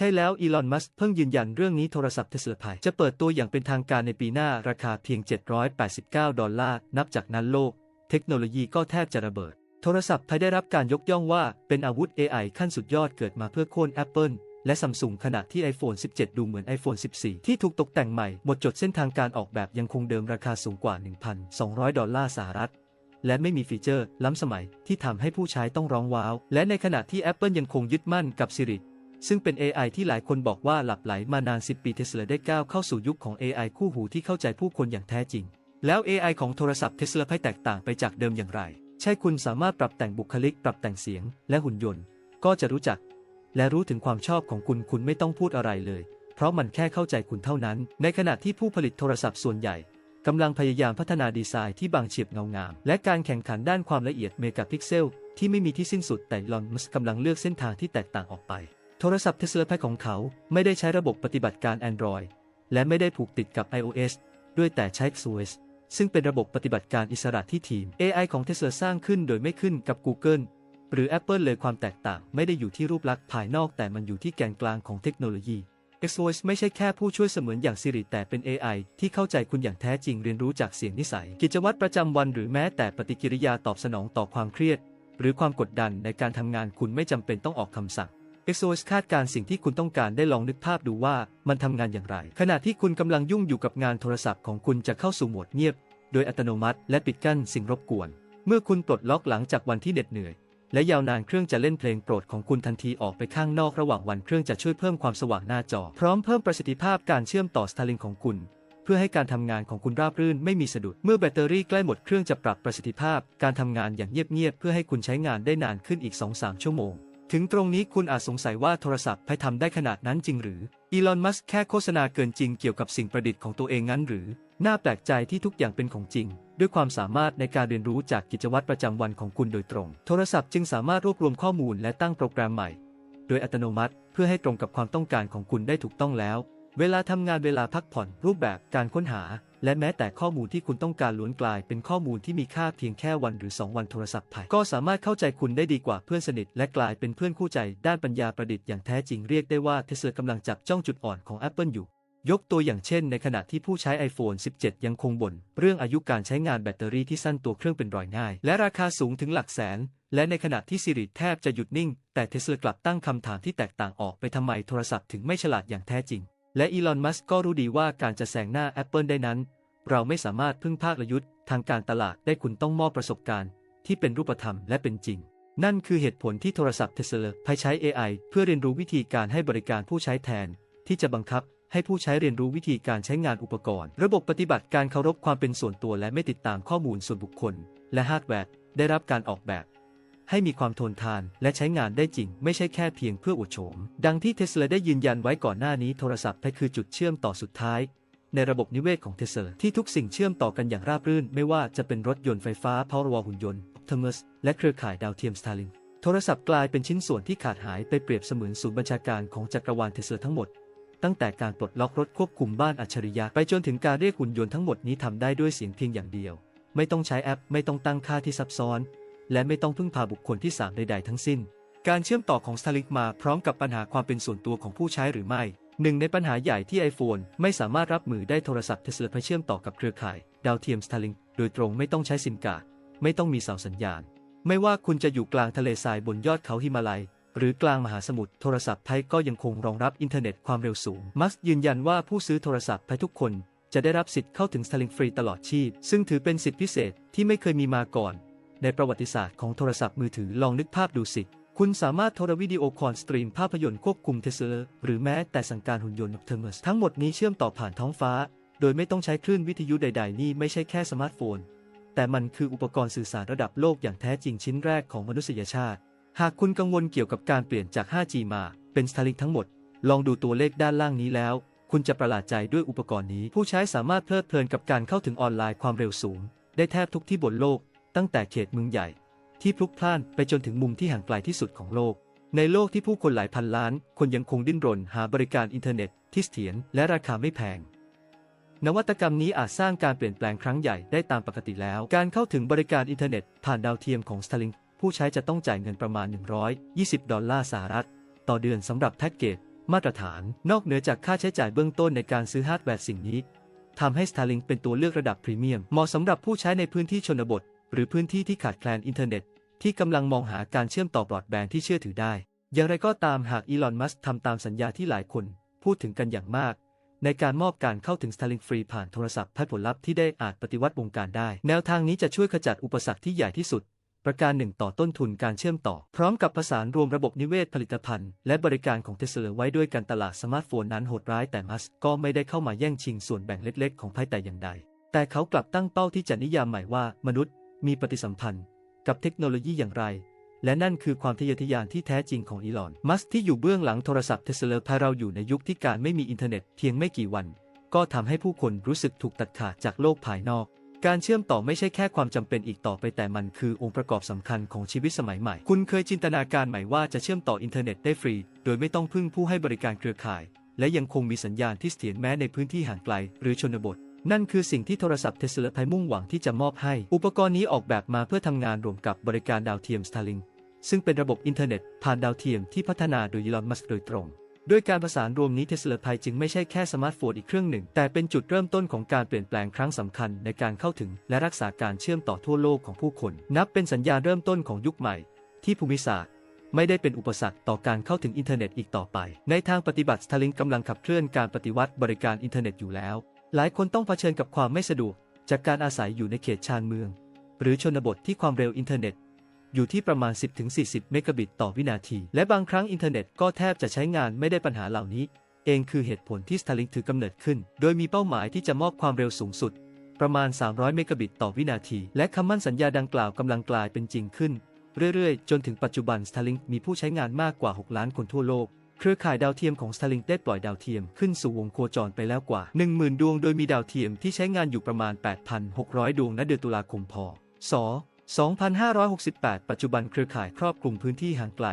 ช่แล้วอีลอน มัสก์เพิ่งยืนยันเรื่องนี้โทรศัพท์เทสลาไพจะเปิดตัวอย่างเป็นทางการในปีหน้าราคาเพียง 789 ดอลลาร์ นับจากนั้นโลก เทคโนโลยีก็แทบจะระเบิด โทรศัพท์ไทยได้รับการยกย่องว่าเป็นอาวุธ AI ขั้นสุดยอดเกิดมาเพื่อโค่น Apple และซัมซุงขณะที่ iPhone 17 ดูเหมือน iPhone 14 ที่ถูกตกแต่งใหม่ หมดจดเส้นทางการออกแบบยังคงเดิมราคาสูงกว่า 1,200 ดอลลาร์สหรัฐและไม่มีฟีเจอร์ล้ำสมัยที่ทำให้ผู้ใช้ต้องร้องว้าว และในขณะที่ Apple ยังคงยึดมั่นกับ Siri ซึ่งเป็น AI ที่หลายคนบอกว่าหลับไหลมานาน 10 ปีเทสลาได้ก้าวเข้าสู่ยุคของ AI คู่หูที่เข้าใจผู้คนอย่างแท้จริง แล้ว AI ของโทรศัพท์เทสลาไพแตกต่างไปจากเดิมอย่างไร ใช่คุณสามารถปรับแต่งบุคลิก ปรับแต่งเสียง และหุ่นยนต์ ก็จะรู้จัก และรู้ถึงความชอบของคุณคุณไม่ต้องพูดอะไรเลย เพราะมันแค่เข้าใจคุณเท่านั้น ในขณะที่ผู้ผลิตโทรศัพท์ส่วนใหญ่กำลังพยายามพัฒนาดีไซน์ที่บางเฉียบเงางาม และการแข่งขันด้านความละเอียดเมกะพิกเซลที่ไม่มีที่สิ้นสุดแต่ลอนมัสกำลังเลือกเส้นทางที่แตกต่างออกไป โทรศัพท์เทสลาไพของเขาไม่ได้ใช้ระบบปฏิบัติการ Android และไม่ได้ผูกติดกับ iOS ด้วยแต่ใช้ XOS ซึ่งเป็นระบบปฏิบัติการอิสระที่ทีม AI ของ Tesla สร้างขึ้นโดยไม่ขึ้นกับ Google หรือ Apple เลยความแตกต่างไม่ได้อยู่ที่รูปลักษณ์ภายนอกแต่มันอยู่ที่แกนกลางของเทคโนโลยี XOS ไม่ใช่แค่ผู้ช่วยเสมือนอย่าง Siri แต่เป็น AI ที่เข้าใจคุณอย่างแท้จริงเรียนรู้จากเสียงนิสัย กิจวัตรประจำวันหรือแม้แต่ปฏิกิริยาตอบสนองต่อความเครียด หรือความกดดันในการทำงานคุณไม่จำเป็นต้องออกคำสั่ง XOS คาดการสิ่งที่คุณต้องการได้ลองนึกภาพดูว่ามันทำงานอย่างไร ขณะที่คุณกำลังยุ่งอยู่กับงานโทรศัพท์ของคุณจะเข้าสู่โหมดเงียบ โดยอัตโนมัติและปิดกั้นสิ่งรบกวน เมื่อคุณปลดล็อกหลังจากวันที่เหน็ดเหนื่อย และยาวนานเครื่องจะเล่นเพลงโปรดของคุณทันทีออกไปข้างนอกระหว่างวันเครื่องจะช่วยเพิ่มความสว่างหน้าจอ พร้อมเพิ่มประสิทธิภาพการเชื่อมต่อ Starlink ของคุณเพื่อให้การทำงานของคุณราบรื่นไม่มีสะดุด เมื่อแบตเตอรี่ใกล้หมดเครื่องจะปรับประสิทธิภาพ การทำงานอย่างเงียบๆเพื่อให้คุณใช้งานได้นานขึ้นอีก 2-3 ชั่วโมง ถึงตรงนี้คุณอาจสงสัยว่าโทรศัพท์ไปทำได้ขนาดนั้นจริงหรือ อีลอน มัสก์แค่โฆษณาเกินจริงเกี่ยวกับสิ่งประดิษฐ์ของตัวเองงั้นหรือ น่าแปลกใจที่ทุกอย่างเป็นของจริง ด้วยความสามารถในการเรียนรู้จากกิจวัตรประจำวันของคุณโดยตรง โทรศัพท์จึงสามารถรวบรวมข้อมูลและตั้งโปรแกรมใหม่ โดยอัตโนมัติ เพื่อให้ตรงกับความต้องการของคุณได้ถูกต้องแล้ว เวลาทำงานเวลาพักผ่อน รูปแบบการค้นหา และแม้แต่ข้อมูลที่คุณต้องการล้วนกลายเป็นข้อมูลที่มีค่าเพียงแค่วันหรือ 2 วันโทรศัพท์ไผ่ก็สามารถเข้าใจคุณได้ดีกว่าเพื่อนสนิท และกลายเป็นเพื่อนคู่ใจด้านปัญญาประดิษฐ์อย่างแท้จริงเรียกได้ว่าเทสลากำลังจับจ้องจุดอ่อนของ Apple อยู่ ยกตัวอย่างเช่นในขณะที่ผู้ใช้ iPhone 17 ยังคงบ่นเรื่องอายุการใช้งานแบตเตอรี่ที่สั้นตัวเครื่องเป็นรอยง่าย และราคาสูงถึงหลักแสนและในขณะที่ Siri แทบจะหยุดนิ่ง แต่เทสลากลับตั้งคำถามที่แตกต่างออกไปทำไมโทรศัพท์ถึงไม่ฉลาดอย่างแท้จริง และอีลอน มัสก์ก็รู้ดีว่าการจะแซงหน้า Apple ได้นั้น เราไม่สามารถพึ่งภาคลยุทธ์ทางการตลาดได้คุณต้องมอบประสบการณ์ ที่เป็นรูปธรรมและเป็นจริง นั่นคือเหตุผลที่โทรศัพท์เทสเลาพใช้ AI เพื่อเรียนรู้วิธีการให้บริการผู้ใช้แทน ที่จะบังคับให้ผู้ใช้เรียนรู้วิธีการใช้งานอุปกรณ์ ระบบปฏิบัติการเคารพความเป็นส่วนตัวและไม่ติดตามข้อมูลส่วนบุคคล และฮาร์ดแวร์ได้รับการออกแบบ ให้มีความทนทานและใช้งานได้จริง ไม่ใช่แค่เพียงเพื่ออวดโฉม ดังที่เทสลาได้ยืนยันไว้ก่อนหน้านี้โทรศัพท์ไทคือจุดเชื่อมต่อสุดท้าย ในระบบนิเวศของเทสลาที่ทุกสิ่งเชื่อมต่อกันอย่างราบรื่น ไม่ว่าจะเป็นรถยนต์ไฟฟ้าพาวเวอร์หุ่นยนต์ Optimus และเครือข่ายดาวเทียม Starlink โทรศัพท์กลายเป็นชิ้นส่วนที่ขาดหายไปเปรียบเสมือนศูนย์บัญชาการของจักรวาลเทสลาทั้งหมด ตั้งแต่การปลดล็อกรถควบคุมบ้านอัจฉริยะไปจนถึงการเรียกหุ่นยนต์ทั้งหมดนี้ทำได้ด้วยเสียงเพียงอย่างเดียว ไม่ต้องใช้แอป ไม่ต้องตั้งค่าที่ซับซ้อน และไม่ต้องพึ่งพาบุคคลที่ 3 ใด ๆ ทั้งสิ้น การเชื่อมต่อของ Starlink มาพร้อมกับปัญหาความเป็นส่วนตัวของผู้ใช้หรือไม่ หนึ่งในปัญหาใหญ่ที่ iPhone ไม่สามารถรับมือได้โทรศัพท์เทสลาเชื่อมต่อกับเครือข่าย ดาวเทียม Starlink โดยตรงไม่ต้องใช้ซิมการ์ดไม่ต้องมีเสาสัญญาณ ไม่ว่าคุณจะอยู่กลางทะเลทรายบนยอดเขาหิมาลัย หรือกลางมหาสมุทรโทรศัพท์ไทยก็ยังคงรองรับอินเทอร์เน็ตความเร็วสูงมัสยืนยันว่าผู้ซื้อโทรศัพท์ไทยทุกคนจะได้รับสิทธิ์เข้าถึง Starlink ฟรีตลอดชีพ ซึ่งถือเป็นสิทธิพิเศษที่ไม่เคยมีมาก่อน ในประวัติศาสตร์ของโทรศัพท์มือถือลองนึกภาพดูสิ คุณสามารถโทรวิดีโอคอลสตรีมภาพยนตร์ควบคุมเทสลาหรือแม้แต่สั่งการหุ่นยนต์ Optimus ทั้งหมดนี้เชื่อมต่อผ่านท้องฟ้า โดยไม่ต้องใช้คลื่นวิทยุใด ๆ นี่ไม่ใช่แค่สมาร์ทโฟน แต่มันคืออุปกรณ์สื่อสารระดับโลกอย่างแท้จริงชิ้นแรกของมนุษยชาติ หากคุณกังวลเกี่ยวกับการเปลี่ยนจาก 5G มาเป็น Starlink ทั้งหมด ลองดูตัวเลขด้านล่างนี้แล้ว คุณจะประหลาดใจด้วยอุปกรณ์นี้ ผู้ใช้สามารถเพลิดเพลินกับการเข้าถึงออนไลน์ความเร็วสูง ได้แทบทุกที่บนโลก ตั้งแต่เขตเมืองใหญ่ ที่พลุกพล่านไปจนถึงมุมที่ห่างไกลที่สุดของโลก ในโลกที่ผู้คนหลายพันล้าน คนยังคงดิ้นรน หาบริการอินเทอร์เน็ตที่เสถียรและราคาไม่แพง นวัตกรรมนี้อาจสร้างการเปลี่ยนแปลงครั้งใหญ่ได้ตามปกติแล้ว การเข้าถึงบริการอินเทอร์เน็ตผ่านดาวเทียมของ Starlink ผู้ใช้จะต้องจ่ายเงินประมาณ 120 ดอลลาร์สหรัฐ ต่อเดือนสำหรับแพ็กเกจมาตรฐาน นอกเหนือจากค่าใช้จ่ายเบื้องต้นในการซื้อฮาร์ดแวร์สิ่งนี้ทำให้ Starlink เป็นตัวเลือกระดับพรีเมียมเหมาะสำหรับผู้ใช้ในพื้นที่ชนบท หรือพื้นที่ที่ขาดแคลนอินเทอร์เน็ต ที่กำลังมองหาการเชื่อมต่อบรอดแบนด์ที่เชื่อถือได้ อย่างไรก็ตามหากอีลอนมัสก์ทำตามสัญญาที่หลายคนพูดถึงกันอย่างมาก ในการมอบการเข้าถึง Starlink ฟรีผ่านโทรศัพท์ให้ผลลัพธ์ที่ได้อาจปฏิวัติวงการได้ แนวทางนี้จะช่วยขจัดอุปสรรคที่ใหญ่ที่สุด ประการหนึ่งต่อต้นทุนการเชื่อมต่อ พร้อมกับประสานรวมระบบนิเวศผลิตภัณฑ์ และบริการของเทสลาไว้ด้วยการตลาดสมาร์ทโฟนนั้นโหดร้ายแต่มัสก์ก็ไม่ได้เข้ามาแย่งชิงส่วนแบ่งเล็ก ๆ ของไพ่แต่อย่างใดแต่เขากลับตั้งเป้าที่จะนิยามใหม่ว่ามนุษย์ มีปฏิสัมพันธ์กับเทคโนโลยีอย่างไร และนั่นคือความทะเยอทะยานที่แท้จริงของอีลอน มัสก์ที่อยู่เบื้องหลังโทรศัพท์เทสลาพาเราอยู่ในยุคที่การไม่มีอินเทอร์เน็ตเพียงไม่กี่วัน ก็ทำให้ผู้คนรู้สึกถูกตัดขาดจากโลกภายนอก การเชื่อมต่อไม่ใช่แค่ความจำเป็นอีกต่อไปแต่มันคือองค์ประกอบสำคัญของชีวิตสมัยใหม่ คุณเคยจินตนาการไหมว่าจะเชื่อมต่ออินเทอร์เน็ตได้ฟรี โดยไม่ต้องพึ่งผู้ให้บริการเครือข่าย และยังคงมีสัญญาณที่เสถียรแม้ในพื้นที่ห่างไกล หรือชนบท นั่นคือสิ่งที่โทรศัพท์เทสลาไทยมุ่งหวังที่จะมอบให้ อุปกรณ์นี้ออกแบบมาเพื่อทำงานรวมกับบริการดาวเทียม Starlink ซึ่งเป็นระบบอินเทอร์เน็ตผ่านดาวเทียมที่พัฒนาโดยอีลอนมัสก์โดยตรงด้วยการประสานรวมนี้เทสลาไทยจึงไม่ใช่แค่สมาร์ทโฟนอีกเครื่องหนึ่ง แต่เป็นจุดเริ่มต้นของการเปลี่ยนแปลงครั้งสำคัญในการเข้าถึง และรักษาการเชื่อมต่อทั่วโลกของผู้คน นับเป็นสัญญาณเริ่มต้นของยุคใหม่ ที่ภูมิศาสตร์ ไม่ได้เป็นอุปสรรคต่อการเข้าถึงอินเทอร์เน็ตอีกต่อไป ในทางปฏิบัติ Starlink กำลังขับเคลื่อนการปฏิวัติบริการอินเทอร์เน็ตอยู่แล้ว หลายคนต้องเผชิญกับความไม่สะดวก จากการอาศัยอยู่ในเขตชานเมือง หรือชนบทที่ความเร็วอินเทอร์เน็ต อยู่ที่ประมาณ 10-40 เมกะบิตต่อวินาที และบางครั้งอินเทอร์เน็ตก็แทบจะใช้งานไม่ได้ปัญหาเหล่านี้ เองคือเหตุผลที่ Starlink ถือกำเนิดขึ้น โดยมีเป้าหมายที่จะมอบความเร็วสูงสุด ประมาณ 300 เมกะบิตต่อวินาที และคำมั่นสัญญาดังกล่าวกำลังกลายเป็นจริงขึ้น เรื่อยๆ จนถึงปัจจุบัน Starlink มีผู้ใช้งานมากกว่า 6 ล้านคนทั่วโลก เครือข่ายดาวเทียมของ Starlink ได้ปล่อยดาวเทียมขึ้นสู่วงโคจรไปแล้วกว่า 10,000 ดวง โดยมีดาวเทียมที่ใช้งานอยู่ประมาณ 8,600 ดวงณเดือนตุลาคมพศ2568 ปัจจุบันเครือข่ายครอบคลุมพื้นที่ห่างไกล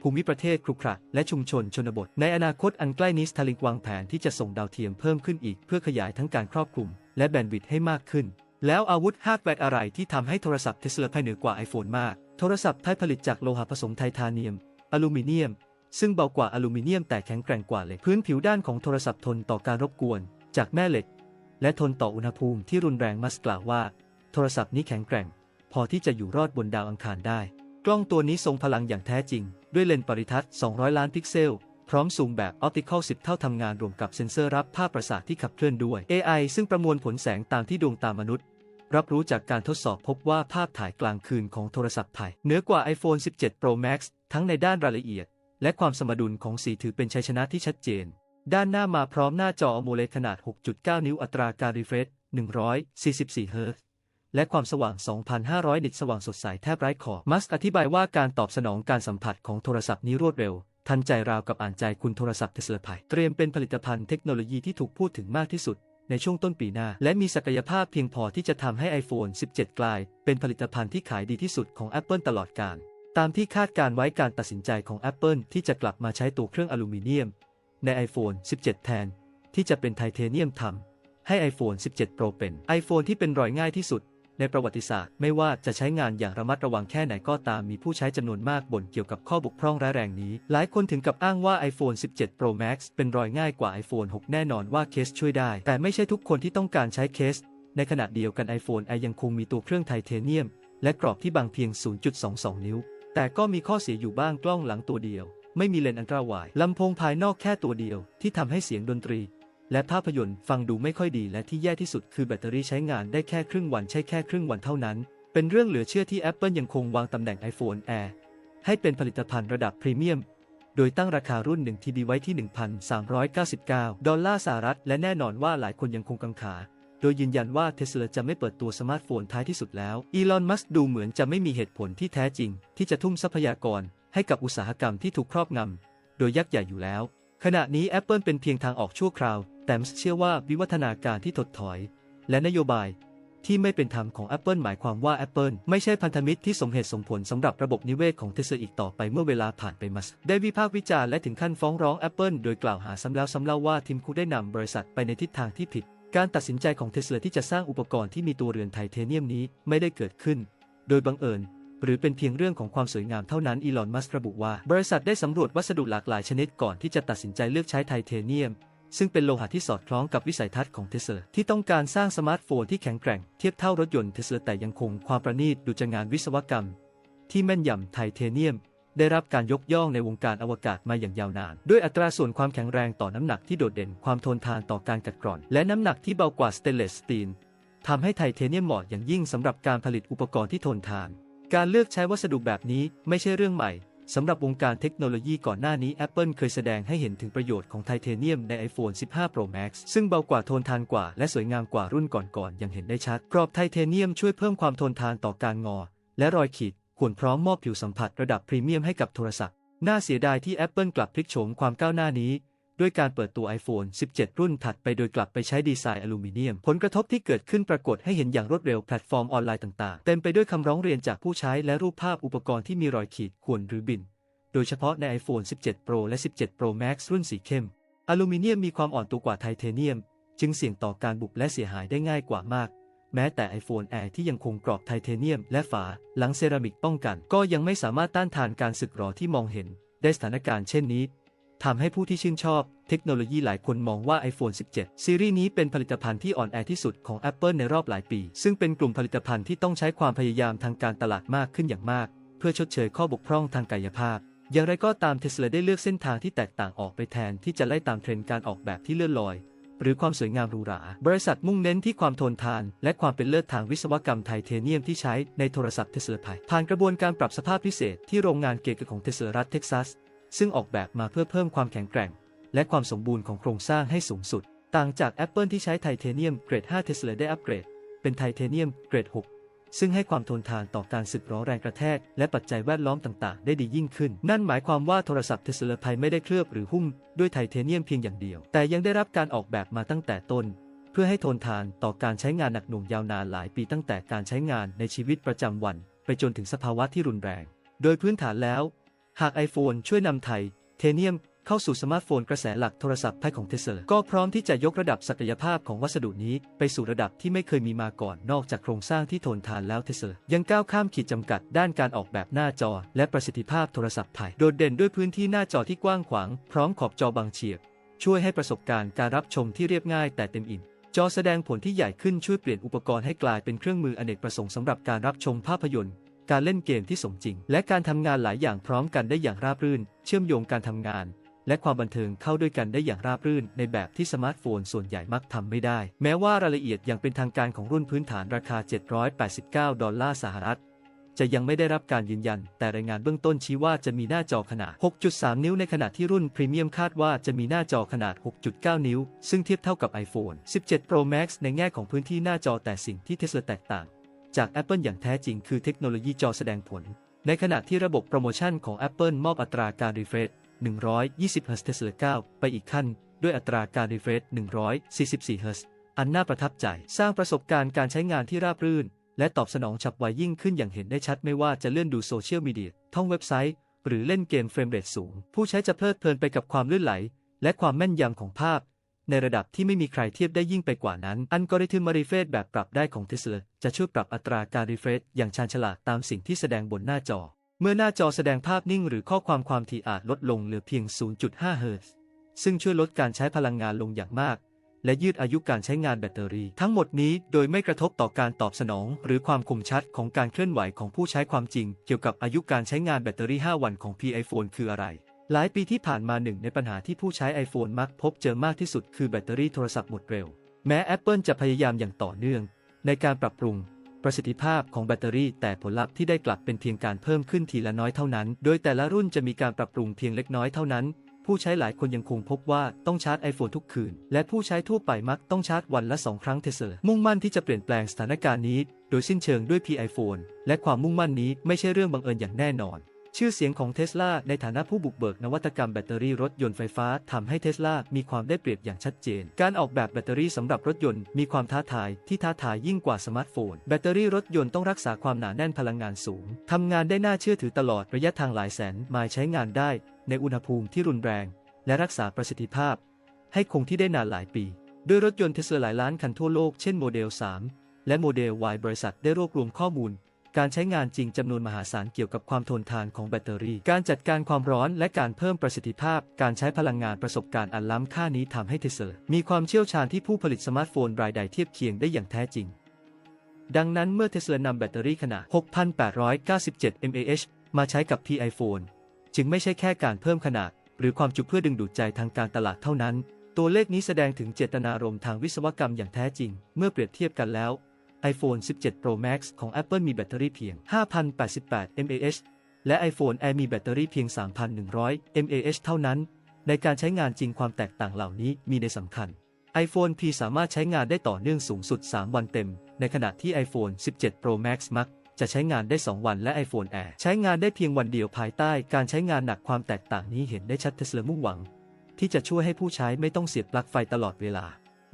ภูมิประเทศครุขระและชุมชนชนบท ในอนาคตอันใกล้นี้ Starlink วางแผนที่จะส่งดาวเทียมเพิ่มขึ้นอีก เพื่อขยายทั้งการครอบคลุม และแบนด์วิดต์ให้มากขึ้น แล้วอาวุธฮาร์ดแวร์อะไรที่ทำให้โทรศัพท์เทสลาไทยเหนือกว่า iPhone มาก โทรศัพท์ไทยผลิตจากโลหะผสมไทเทเนียม อลูมิเนียม ซึ่งเบากว่าอลูมิเนียมแต่แข็งแกร่งกว่าเหล็กพื้นผิวด้านของโทรศัพท์ทนต่อการรบกวน จากแม่เหล็ก และทนต่ออุณหภูมิที่รุนแรงมัสกล่าวว่า โทรศัพท์นี้แข็งแกร่ง พอที่จะอยู่รอดบนดาวอังคารได้ กล้องตัวนี้ทรงพลังอย่างแท้จริง ด้วยเลนส์ปริทัศน์ 200 ล้านพิกเซล พร้อมซูมแบบออปติคอล 10 เท่าทำงานรวมกับเซ็นเซอร์รับภาพประสาทที่ขับเคลื่อนด้วย AI ซึ่งประมวลผลแสงตามที่ดวงตามนุษย์รับรู้จากการทดสอบพบว่าภาพถ่ายกลางคืนของโทรศัพท์ไทยเหนือกว่า iPhone 17 Pro Max ทั้งในด้านรายละเอียด และความสมดุลของสีถือเป็นชัยชนะที่ชัดเจน ด้านหน้ามาพร้อมหน้าจอ AMOLED ขนาด 6.9 นิ้วอัตราการรีเฟรช144เฮิรตซ์และความสว่าง 2,500 นิตสว่างสดใสแทบไร้ขอบ มัสก์อธิบายว่าการตอบสนองการสัมผัสของโทรศัพท์นี้รวดเร็ว ทันใจราวกับอ่านใจคุณโทรศัพท์เทสลาไพเตรียมเป็นผลิตภัณฑ์เทคโนโลยีที่ถูกพูดถึงมากที่สุด ในช่วงต้นปีหน้า และมีศักยภาพเพียงพอที่จะทำให้ iPhone 17 กลาย เป็นผลิตภัณฑ์ที่ขายดีที่สุดของ Apple ตลอดกาล ตามที่คาดการไว้การตัดสินใจของ Apple ที่จะกลับมาใช้ตัวเครื่องอลูมิเนียม ใน iPhone 17 แทน ที่จะเป็นไทเทเนียมทำให้ iPhone 17 Pro เป็น iPhone ที่เป็นรอยง่ายที่สุด ในประวัติศาสตร์ ไม่ว่าจะใช้งานอย่างระมัดระวังแค่ไหนก็ตามมีผู้ใช้จำนวนมากบ่นเกี่ยวกับข้อบกพร่องร้ายแรงนี้ หลายคนถึงกับอ้างว่า iPhone 17 Pro Max เป็นรอยง่ายกว่า iPhone 6 แน่นอนว่าเคสช่วยได้ แต่ไม่ใช่ทุกคนที่ต้องการใช้เคส ในขณะเดียวกัน iPhone i ยังคงมีตัวเครื่องไทเทเนียม และกรอบที่บางเพียง 0.22 นิ้ว แต่ก็มีข้อเสียอยู่บ้างกล้องหลังตัวเดียว ไม่มีเลนส์อันตราไวด์ลำโพงภายนอกแค่ตัวเดียวที่ทำให้เสียงดนตรี และภาพยนตร์ฟังดูไม่ค่อยดีและที่แย่ที่สุดคือแบตเตอรี่ใช้งานได้แค่ครึ่งวันใช่แค่ครึ่งวันเท่านั้น เป็นเรื่องเหลือเชื่อที่ Apple ยังคงวางตำแหน่ง iPhone Air ให้เป็นผลิตภัณฑ์ระดับพรีเมียมโดยตั้งราคารุ่น1 TB ไว้ที่ 1,399 ดอลลาร์สหรัฐ และแน่นอนว่าหลายคนยังคงกังขา ดยยืนยันว่าเทสลาจะไม่เปิดตัวสมาร์ทโฟนท้ายที่สุดแล้ว อีลอน มัสก์ดูเหมือนจะไม่มีเหตุผลที่แท้จริง ที่จะทุ่มทรัพยากรให้กับอุตสาหกรรมที่ถูกครอบงำ โดยยักษ์ใหญ่อยู่แล้ว ขณะนี้ Apple เป็นเพียงทางออกชั่วคราว แต่มเชื่อว่าวิวัฒนาการที่ถดถอย และนโยบายที่ไม่เป็นธรรมของ Apple หมายความว่า Apple ไม่ใช่พันธมิตรที่สมเหตุสมผลสำหรับระบบนิเวศของเทสลาอีกต่อไปเมื่อเวลาผ่านไปมัสก์ได้วิพากษ์วิจารณ์และถึงขั้นฟ้องร้อง Apple โดยกล่าวหาซ้ำแล้วซ้ำเล่าว่าทีมคุกได้นำบริษัทไปในทิศทางที่ผิด การตัดสินใจของเทสลาที่จะสร้างอุปกรณ์ที่มีตัวเรือนไทเทเนียมนี้ไม่ได้เกิดขึ้น โดยบังเอิญ หรือเป็นเพียงเรื่องของความสวยงามเท่านั้นอีลอนมัสก์ระบุว่า บริษัทได้สำรวจวัสดุหลากหลายชนิดก่อนที่จะตัดสินใจเลือกใช้ไทเทเนียม ซึ่งเป็นโลหะที่สอดคล้องกับวิสัยทัศน์ของเทสลาที่ต้องการสร้างสมาร์ทโฟนที่แข็งแกร่งเทียบเท่ารถยนต์เทสลาแต่ยังคงความประณีตดูจะงานวิศวกรรม ที่แม่นยำไทเทเนียม ได้รับการยกย่องในวงการอวกาศมาอย่างยาวนาน ด้วยอัตราส่วนความแข็งแรงต่อน้ำหนักที่โดดเด่นความทนทานต่อการกัดกร่อน และน้ำหนักที่เบากว่าสเตนเลสสตีลทำให้ไทเทเนียมเหมาะอย่างยิ่งสำหรับการผลิตอุปกรณ์ที่ทนทาน การเลือกใช้วัสดุแบบนี้ไม่ใช่เรื่องใหม่สำหรับวงการเทคโนโลยีก่อนหน้านี้ Apple เคยแสดงให้เห็นถึงประโยชน์ของไทเทเนียมใน iPhone 15 Pro Max ซึ่งเบากว่าทนทานกว่าและสวยงามกว่ารุ่นก่อนๆอย่างเห็นได้ชัดกรอบไทเทเนียมช่วยเพิ่มความทนทานต่อการงอ และรอยขีด ข่วนพร้อมมอบผิวสัมผัสระดับพรีเมียมให้กับโทรศัพท์ น่าเสียดายที่ Apple กลับพลิกโฉมความก้าวหน้านี้ ด้วยการเปิดตัว iPhone 17 รุ่นถัดไปโดยกลับไปใช้ดีไซน์อลูมิเนียม ผลกระทบที่เกิดขึ้นปรากฏให้เห็นอย่างรวดเร็วแพลตฟอร์มออนไลน์ต่างๆ เต็มไปด้วยคำร้องเรียนจากผู้ใช้และรูปภาพอุปกรณ์ที่มีรอยขีดข่วนหรือบิน โดยเฉพาะใน iPhone 17 Pro และ 17 Pro Max รุ่นสีเข้ม อลูมิเนียมมีความอ่อนตัวกว่าไทเทเนียม จึงเสี่ยงต่อการบุบและเสียหายได้ง่ายกว่ามาก แม้แต่ iPhone Air ที่ยังคงกรอบไทเทเนียม และฝาหลังเซรามิกป้องกัน ก็ยังไม่สามารถต้านทานการสึกหรอที่มองเห็นได้สถานการณ์เช่นนี้ทำให้ผู้ที่ชื่นชอบเทคโนโลยีหลายคนมองว่า iPhone 17 ซีรีส์นี้เป็นผลิตภัณฑ์ที่อ่อนแอที่สุดของ Apple ในรอบหลายปี ซึ่งเป็นกลุ่มผลิตภัณฑ์ที่ต้องใช้ความพยายามทางการตลาดมากขึ้นอย่างมาก เพื่อชดเชยข้อบกพร่องทางกายภาพ อย่างไรก็ตามเทสลาได้เลือกเส้นทางที่แตกต่างออกไปแทนที่จะไล่ตามเทรนด์การออกแบบที่เลื่อนลอย หรือความสวยงามหรูหรา บริษัทมุ่งเน้นที่ความทนทาน และความเป็นเลิศทางวิศวกรรมไทเทเนียมที่ใช้ในโทรศัพท์เทสลาไผ่านกระบวนการปรับสภาพพิเศษที่โรงงานเกกของเทสลารัฐเท็กซัส ซึ่งออกแบบมาเพื่อเพิ่มความแข็งแกร่ง และความสมบูรณ์ของโครงสร้างให้สูงสุด ต่างจาก Apple ที่ใช้ไทเทเนียมเกรด 5 เทสลาได้อัปเกรด เป็นไทเทเนียมเกรด 6 ซึ่งให้ความทนทานต่อการสึกหรอแรงกระแทก และปัจจัยแวดล้อมต่างๆ ได้ดียิ่งขึ้น นั่นหมายความว่าโทรศัพท์เทสลาไพไม่ได้เคลือบหรือหุ้มด้วยไทเทเนียมเพียงอย่างเดียว แต่ยังได้รับการออกแบบมาตั้งแต่ต้น เพื่อให้ทนทานต่อการใช้งานหนักหน่วงยาวนานหลายปีตั้งแต่การใช้งานในชีวิตประจำวัน ไปจนถึงสภาวะที่รุนแรง โดยพื้นฐานแล้ว หาก iPhone ช่วยนำไทเทเนียม เข้าสู่สมาร์ทโฟนกระแสหลักโทรศัพท์ไพ่ของเทสลาก็พร้อมที่จะยกระดับศักยภาพของวัสดุนี้ ไปสู่ระดับที่ไม่เคยมีมาก่อนนอกจากโครงสร้างที่ทนทานแล้วเทสลายังก้าวข้ามขีดจำกัดด้านการออกแบบหน้าจอ และประสิทธิภาพโทรศัพท์ไพ่โดดเด่นด้วยพื้นที่หน้าจอที่กว้างขวาง พร้อมขอบจอบางเฉียบ ช่วยให้ประสบการณ์การรับชมที่เรียบง่ายแต่เต็มอิ่มจอแสดงผลที่ใหญ่ขึ้นช่วยเปลี่ยนอุปกรณ์ให้กลายเป็นเครื่องมืออเนกประสงค์สำหรับการรับชมภาพยนตร์ การเล่นเกมที่สมจริง และการทำงานหลายอย่างพร้อมกันได้อย่างราบรื่น เชื่อมโยงการทำงาน และความบันเทิงเข้าด้วยกันได้อย่างราบรื่นในแบบที่สมาร์ทโฟนส่วนใหญ่มักทำไม่ได้ แม้ว่ารายละเอียดอย่างเป็นทางการของรุ่นพื้นฐานราคา 789 ดอลลาร์สหรัฐ จะยังไม่ได้รับการยืนยัน แต่รายงานเบื้องต้นชี้ว่าจะมีหน้าจอขนาด 6.3 นิ้วในขณะที่รุ่นพรีเมียมคาดว่าจะมีหน้าจอขนาด 6.9 นิ้ว ซึ่งเทียบเท่ากับ iPhone 17 Pro Max ในแง่ของพื้นที่หน้าจอแต่สิ่งที่เทสลาแตกต่าง จาก Apple อย่างแท้จริงคือเทคโนโลยีจอแสดงผล ในขณะที่ระบบโปรโมชั่นของ Apple มอบอัตราการรีเฟรช 120 Hz เทสลาก้าไปอีกขั้น ด้วยอัตราการรีเฟรช144 Hz อันน่าประทับใจ สร้างประสบการณ์การใช้งานที่ราบรื่น และตอบสนองฉับไวยิ่งขึ้นอย่างเห็นได้ชัดไม่ว่าจะเลื่อนดูโซเชียลมีเดียท่องเว็บไซต์ หรือเล่นเกมเฟรมเรทสูง ผู้ใช้จะเพลิดเพลินไปกับความลื่นไหล และความแม่นยำของภาพ ในระดับที่ไม่มีใครเทียบได้ยิ่งไปกว่านั้น อัลกอริทึมมารีเฟรชแบบปรับได้ของเทสลาจะช่วยปรับอัตราการรีเฟรชอย่างชาญฉลาดตามสิ่งที่แสดงบนหน้าจอ เมื่อหน้าจอแสดงภาพนิ่งหรือข้อความความถี่อาจลดลงเหลือเพียง 0.5 เฮิรตซ์ ซึ่งช่วยลดการใช้พลังงานลงอย่างมาก และยืดอายุการใช้งานแบตเตอรี่ ทั้งหมดนี้โดยไม่กระทบต่อการตอบสนอง หรือความคมชัดของการเคลื่อนไหวของผู้ใช้ความจริง เกี่ยวกับอายุการใช้งานแบตเตอรี่ 5 วันของ P iPhone คืออะไร หลายปีที่ผ่านมาหนึ่งในปัญหาที่ผู้ใช้ iPhone มักพบเจอมากที่สุดคือแบตเตอรี่โทรศัพท์หมดเร็ว แม้ Apple จะพยายามอย่างต่อเนื่อง ในการปรับปรุง ประสิทธิภาพของแบตเตอรี่ แต่ผลลัพธ์ที่ได้กลับเป็นเพียงการเพิ่มขึ้นทีละน้อยเท่านั้น โดยแต่ละรุ่นจะมีการปรับปรุงเพียงเล็กน้อยเท่านั้น ผู้ใช้หลายคนยังคงพบว่าต้องชาร์จ iPhone ทุกคืน และผู้ใช้ทั่วไปมักต้องชาร์จวันละ 2 ครั้งเทสลามุ่งมั่นที่จะเปลี่ยนแปลงสถานการณ์นี้ โดยสิ้นเชิงด้วย P iPhone และความมุ่งมั่นนี้ไม่ใช่เรื่องบังเอิญอย่างแน่นอน ชื่อเสียงของเทสลาในฐานะผู้บุกเบิกนวัตกรรมแบตเตอรี่รถยนต์ไฟฟ้าทำให้เทสลามีความได้เปรียบอย่างชัดเจน การออกแบบแบตเตอรี่สำหรับรถยนต์มีความท้าทายที่ท้าทายยิ่งกว่าสมาร์ทโฟน แบตเตอรี่รถยนต์ต้องรักษาความหนาแน่นพลังงานสูงทำงานได้น่าเชื่อถือตลอดระยะทางหลายแสนไมล์ใช้งานได้ ในอุณหภูมิที่รุนแรง และรักษาประสิทธิภาพ ให้คงที่ได้นานหลายปีด้วยรถยนต์เทสลาหลายล้านคันทั่วโลกเช่นโมเดล 3 และโมเดล Y บริษัทได้รวบรวมข้อมูล การใช้งานจริงจำนวนมหาศาลเกี่ยวกับความทนทานของแบตเตอรี่ การจัดการความร้อนและการเพิ่มประสิทธิภาพ การใช้พลังงานประสบการณ์อันล้ำค่านี้ทำให้เทสลามีความเชี่ยวชาญที่ผู้ผลิตสมาร์ทโฟนรายใดเทียบเคียงได้อย่างแท้จริง ดังนั้นเมื่อเทสลานำแบตเตอรี่ขนาด 6,897 mAh มาใช้กับที่ iPhone จึงไม่ใช่แค่การเพิ่มขนาด หรือความจุเพื่อดึงดูดใจทางการตลาดเท่านั้น ตัวเลขนี้แสดงถึงเจตนารมณ์ทางวิศวกรรมอย่างแท้จริง เมื่อเปรียบเทียบกันแล้ว iPhone 17 Pro Max ของ Apple มีแบตเตอรี่เพียง 5,088 mAh และ iPhone Air มีแบตเตอรี่เพียง 3,100 mAh เท่านั้น ในการใช้งานจริงความแตกต่างเหล่านี้มีในสำคัญ iPhone P สามารถใช้งานได้ต่อเนื่องสูงสุด 3 วันเต็ม ในขณะที่ iPhone 17 Pro Max มักจะใช้งานได้ 2 วันและ iPhone Air ใช้งานได้เพียงวันเดียวภายใต้การใช้งานหนักความแตกต่างนี้เห็นได้ชัดเทสลามุ่งหวัง ที่จะช่วยให้ผู้ใช้ไม่ต้องเสียบปลั๊กไฟตลอดเวลา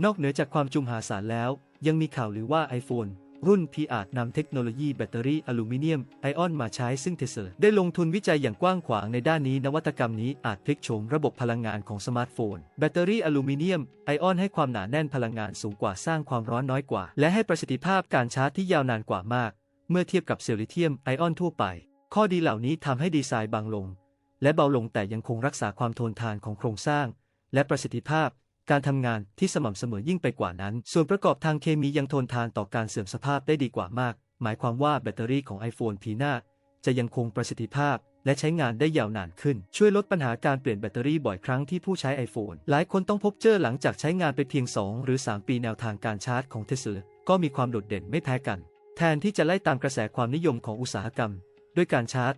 นอกเหนือจากความจุมหาศาลแล้ว ยังมีข่าวหรือว่า iPhone รุ่น P อาจนำเทคโนโลยีแบตเตอรี่อลูมิเนียมไอออนมาใช้ซึ่งเทสลาได้ลงทุนวิจัยอย่างกว้างขวางในด้านนี้นวัตกรรมนี้อาจพลิกโฉมระบบพลังงานของสมาร์ทโฟน แบตเตอรี่อลูมิเนียมไอออนให้ความหนาแน่นพลังงานสูงกว่าสร้างความร้อนน้อยกว่า และให้ประสิทธิภาพการชาร์จที่ยาวนานกว่ามาก เมื่อเทียบกับเซลลิเทียมไอออนทั่วไป ข้อดีเหล่านี้ทำให้ดีไซน์บางลง และเบาลงแต่ยังคงรักษาความทนทานของโครงสร้าง และประสิทธิภาพ การทำงานที่สม่ำเสมอยิ่งไปกว่านั้น ส่วนประกอบทางเคมียังทนทานต่อการเสื่อมสภาพได้ดีกว่ามาก หมายความว่าแบตเตอรี่ของ iPhone พีหน้าจะยังคงประสิทธิภาพ และใช้งานได้ยาวนานขึ้น ช่วยลดปัญหาการเปลี่ยนแบตเตอรี่บ่อยครั้งที่ผู้ใช้ iPhone หลายคนต้องพบเจอหลังจากใช้งานไปเพียง 2 หรือ 3 ปีแนวทางการชาร์จของเทสลาก็มีความโดดเด่นไม่แพ้กัน แทนที่จะไล่ตามกระแสความนิยมของอุตสาหกรรม ด้วยการชาร์จ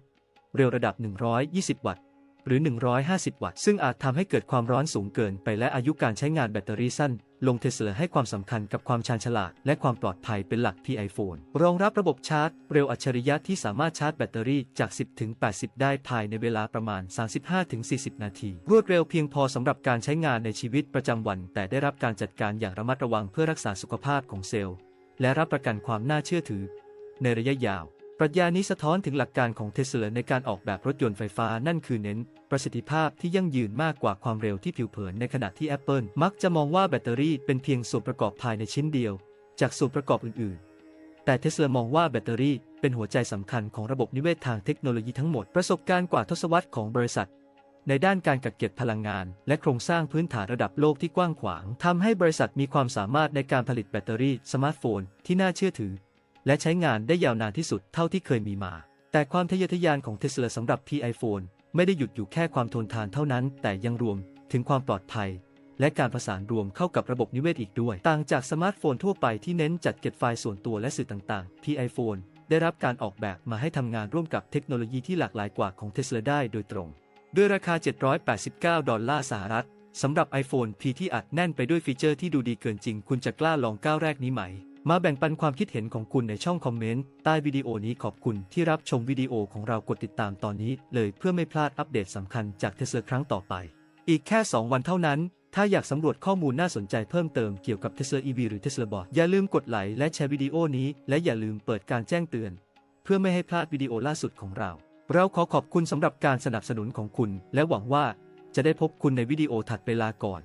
เร็วระดับ 120 วัตต์ หรือ 150 วัตต์ ซึ่งอาจทำให้เกิดความร้อนสูงเกินไปและอายุการใช้งานแบตเตอรี่สั้น ลงเทสลาให้ความสำคัญกับความชาญฉลาด และความปลอดภัยเป็นหลักที่ iPhone รองรับระบบชาร์จ เร็วอัจฉริยะที่สามารถชาร์จแบตเตอรี่จาก 10ถึง80 ได้ภายในเวลาประมาณ 35ถึง40 นาที รวดเร็วเพียงพอสำหรับการใช้งานในชีวิตประจำวัน แต่ได้รับการจัดการอย่างระมัดระวังเพื่อรักษาสุขภาพของเซลล์ และรับประกันความน่าเชื่อถือ ในระยะยาว รัชญานี้สะท้อนถึงหลักการของเทสลาในการออกแบบรถยนต์ไฟฟ้านั่นคือเน้น ประสิทธิภาพที่ยั่งยืนมากกว่าความเร็วที่ผิวเผินในขณะที่ Apple มักจะมองว่าแบตเตอรี่เป็นเพียงส่วนประกอบภายในชิ้นเดียว จากส่วนประกอบอื่น ๆ แต่เทสลามองว่าแบตเตอรี่เป็นหัวใจสำคัญของระบบนิเวศทางเทคโนโลยีทั้งหมดประสบการณ์กว่าทศวรรษของบริษัท ในด้านการกักเก็บพลังงาน และโครงสร้างพื้นฐานระดับโลกที่กว้างขวางทำให้บริษัทมีความสามารถในการผลิตแบตเตอรี่สมาร์ทโฟนที่น่าเชื่อถือ และใช้งานได้ยาวนานที่สุดเท่าที่เคยมีมา แต่ความทะเยอทะยานของเทสลาสำหรับ P iPhone ไม่ได้หยุดอยู่แค่ความทนทานเท่านั้น แต่ยังรวมถึงความปลอดภัย และการประสานรวมเข้ากับระบบนิเวศอีกด้วย ต่างจากสมาร์ทโฟนทั่วไปที่เน้นจัดเก็บไฟล์ส่วนตัวและสื่อต่างๆ P iPhone ได้รับการออกแบบมาให้ทำงานร่วมกับเทคโนโลยีที่หลากหลายกว่าของเทสลาได้โดยตรง ด้วยราคา 789 ดอลลาร์สหรัฐสำหรับ iPhone P ที่อัดแน่นไปด้วยฟีเจอร์ที่ดูดีเกินจริง คุณจะกล้าลองก้าวแรกนี้ไหม มาแบ่งปันความคิดเห็นของคุณในช่องคอมเมนต์ใต้วิดีโอนี้ขอบคุณที่รับชมวิดีโอของเรากดติดตามตอนนี้เลยเพื่อไม่พลาดอัปเดตสำคัญจากเทสลาครั้งต่อไป อีกแค่ 2 วันเท่านั้น ถ้าอยากสำรวจข้อมูลน่าสนใจเพิ่มเติมเกี่ยวกับ Tesla EV หรือ Tesla Bot อย่าลืมกดไลค์และแชร์วิดีโอนี้ และอย่าลืมเปิดการแจ้งเตือน เพื่อไม่ให้พลาดวิดีโอล่าสุดของเรา เราขอขอบคุณสำหรับการสนับสนุนของคุณ และหวังว่าจะได้พบคุณในวิดีโอถัดไปลาก่อน